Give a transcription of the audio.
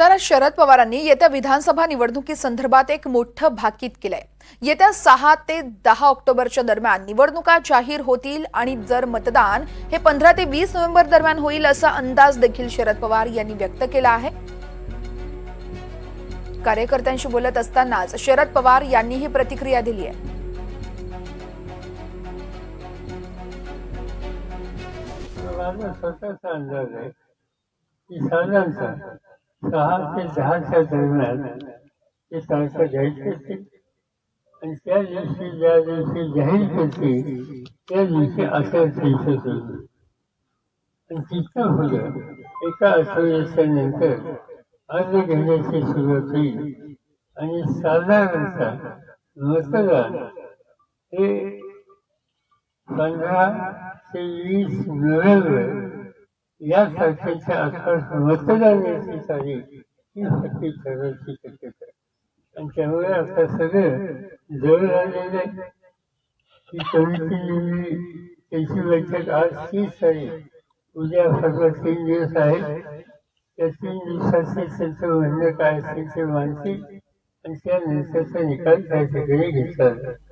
तर शरद पवारांनी येत्या विधानसभा निवडणुकीसंदर्भात एक मोठं भाकीत केलंय. येत्या सहा ते दहा ऑक्टोबरच्या दरम्यान निवडणुका जाहीर होतील आणि जर मतदान हे पंधरा ते वीस नोव्हेंबर दरम्यान होईल असा अंदाज देखील शरद पवार यांनी व्यक्त केला आहे. कार्यकर्त्यांशी बोलत असतानाच शरद पवार यांनी ही प्रतिक्रिया दिली आहे. स्वतःचा अंदाज आहे. की साधारणतः सहा ते दहाच्या दरम्यान ते तारखा जाहीर करतील आणि त्या दिवशी ज्या दिवशी जाहीर करतील त्या दिवशी आचारसंहिता सुरू आणि तिथं होतं एका आठवड्याच्या नंतर अर्ज घेण्याची सुरुवात होईल. आणि साधारणतः मतदान हे पंधरा ते वीस नोव्हेंबर या तारखेच्या आसपास मतदानाची तारीख ही नक्की ठरवायची शक्यता आणि त्यामुळे आता सगळं जवळ आलेलं आहे ही कमिटी नेमली त्याची बैठक आज तीस तारीख उद्या फक्त तीन दिवस आहेत त्या तीन दिवसाचे त्यांचं म्हणणं काय असेल ते मानतील. आणि त्यानंतरचा निकाल त्या ठिकाणी घेतला जातो